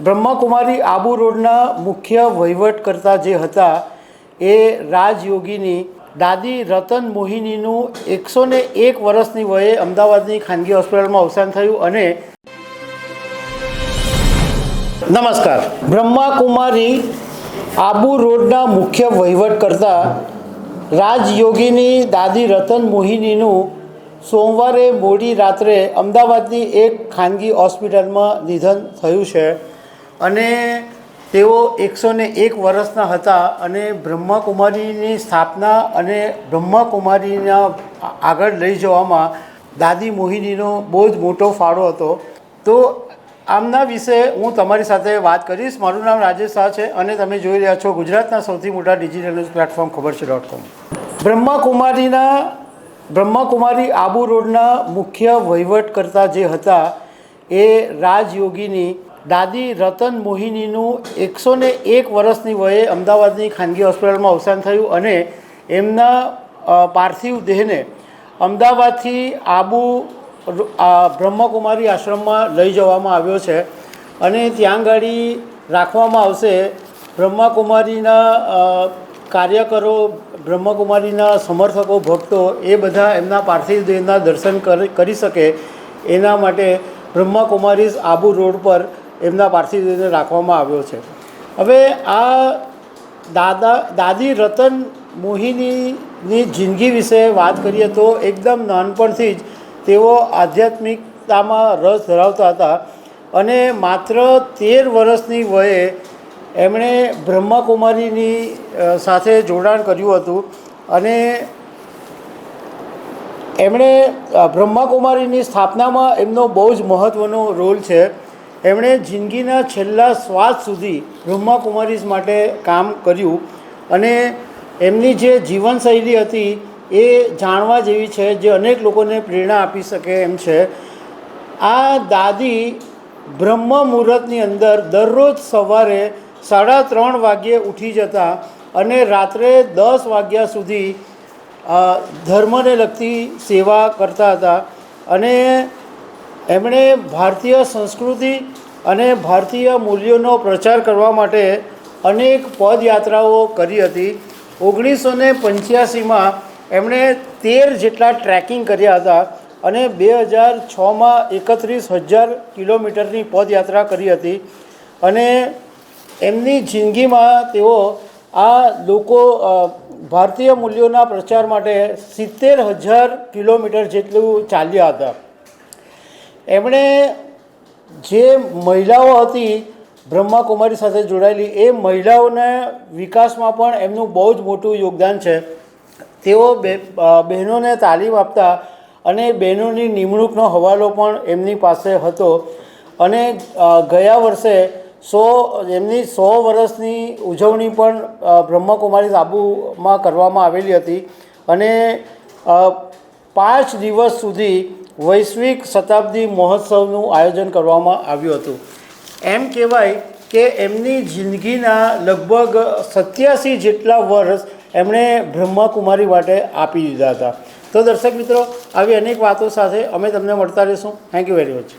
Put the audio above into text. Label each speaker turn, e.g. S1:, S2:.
S1: બ્રહ્માકુમારી આબુ રોડના મુખ્ય વહીવટકર્તા જે હતા, એ રાજયોગીની દાદી રતન મોહિનીનું એકસો ને એક વર્ષની વયે અમદાવાદની ખાનગી હોસ્પિટલમાં અવસાન થયું અને નમસ્કાર. બ્રહ્માકુમારી આબુ રોડના મુખ્ય વહીવટકર્તા રાજયોગીની દાદી રતન મોહિનીનું સોમવારે મોડી રાત્રે અમદાવાદની એક ખાનગી હોસ્પિટલમાં નિધન થયું છે. અને તેઓ એકસો ને એક વર્ષના હતા અને બ્રહ્માકુમારીની સ્થાપના અને બ્રહ્માકુમારીના આગળ લઈ જવામાં દાદી મોહિનીનો બહુ જ મોટો ફાળો હતો. તો આમના વિશે હું તમારી સાથે વાત કરીશ. મારું નામ રાજેશ શાહ છે અને તમે જોઈ રહ્યા છો ગુજરાતના સૌથી મોટા ડિજિટલ ન્યૂઝ પ્લેટફોર્મ ખબર છે ડોટ કોમ બ્રહ્માકુમારીના, બ્રહ્માકુમારી આબુ રોડના મુખ્ય વહીવટકર્તા જે હતા એ રાજયોગીની દાદી રતન મોહિનીનું એકસો ને એક વર્ષની વયે અમદાવાદની ખાનગી હોસ્પિટલમાં અવસાન થયું અને એમના પાર્થિવ દેહને અમદાવાદથી આબુ બ્રહ્મકુમારી આશ્રમમાં લઈ જવામાં આવ્યો છે અને ત્યાં ગાડી રાખવામાં આવશે. બ્રહ્માકુમારીના કાર્યકરો, બ્રહ્મકુમારીના સમર્થકો, ભક્તો એ બધા એમના પાર્થિવ દેહના દર્શન કરી શકે એના માટે બ્રહ્માકુમારીઝ આબુ રોડ પર એમના પાર્થિવ દેહને રાખવામાં આવ્યો છે. હવે આ દાદા, દાદી રતન મોહિનીની જિંદગી વિશે વાત કરીએ તો એકદમ નાનપણથી જ તેઓ આધ્યાત્મિકતામાં રસ ધરાવતા હતા અને માત્ર તેર વર્ષની વયે એમણે બ્રહ્માકુમારીની સાથે જોડાણ કર્યું હતું અને એમણે બ્રહ્માકુમારીની સ્થાપનામાં એમનો બહુ જ મહત્ત્વનો રોલ છે. એમણે જિંદગીના છેલ્લા શ્વાસ સુધી બ્રહ્માકુમારીઝ માટે કામ કર્યું અને એમની જે જીવનશૈલી હતી એ જાણવા જેવી છે જે અનેક લોકોને પ્રેરણા આપી શકે એમ છે. આ દાદી બ્રહ્મ મુહૂર્તની અંદર દરરોજ સવારે સાડા ત્રણ વાગ્યે ઉઠી જતા અને રાત્રે દસ વાગ્યા સુધી ધર્મને લગતી સેવા કરતા હતા અને એમણે ભારતીય સંસ્કૃતિ અને ભારતીય મૂલ્યોનો પ્રચાર કરવા માટે અનેક પદયાત્રાઓ કરી હતી. ઓગણીસો ને પંચ્યાસીમાં એમણે તેર જેટલા ટ્રેકિંગ કર્યા હતા અને બે હજાર છમાં એકત્રીસ હજાર કિલોમીટરની પદયાત્રા કરી હતી. અને એમની જિંદગીમાં તેઓ આ લોકો ભારતીય મૂલ્યોના પ્રચાર માટે સિત્તેર હજાર કિલોમીટર જેટલું ચાલ્યા હતા. એમણે જે મહિલાઓ હતી, બ્રહ્માકુમારી સાથે જોડાયેલી, એ મહિલાઓના વિકાસમાં પણ એમનું બહુ જ મોટું યોગદાન છે. તેઓ બહેનોને તાલીમ આપતા અને બહેનોની નિમણૂકનો હવાલો પણ એમની પાસે હતો. અને ગયા વર્ષે સો, એમની સો વર્ષની ઉજવણી પણ બ્રહ્મકુમારી સાબુમાં કરવામાં આવેલી હતી. અને પાંચ દિવસ સુધી વૈશ્વિક શતાબ્દી મહોત્સવનું આયોજન કરવામાં આવ્યું હતું. એમ કહેવાય કે એમની જિંદગીના લગભગ સત્યાસી જેટલા વર્ષ એમણે બ્રહ્માકુમારી માટે આપી દીધા હતા. તો દર્શક મિત્રો, આવી અનેક વાતો સાથે અમે તમને મળતા રહીશું. Thank you very much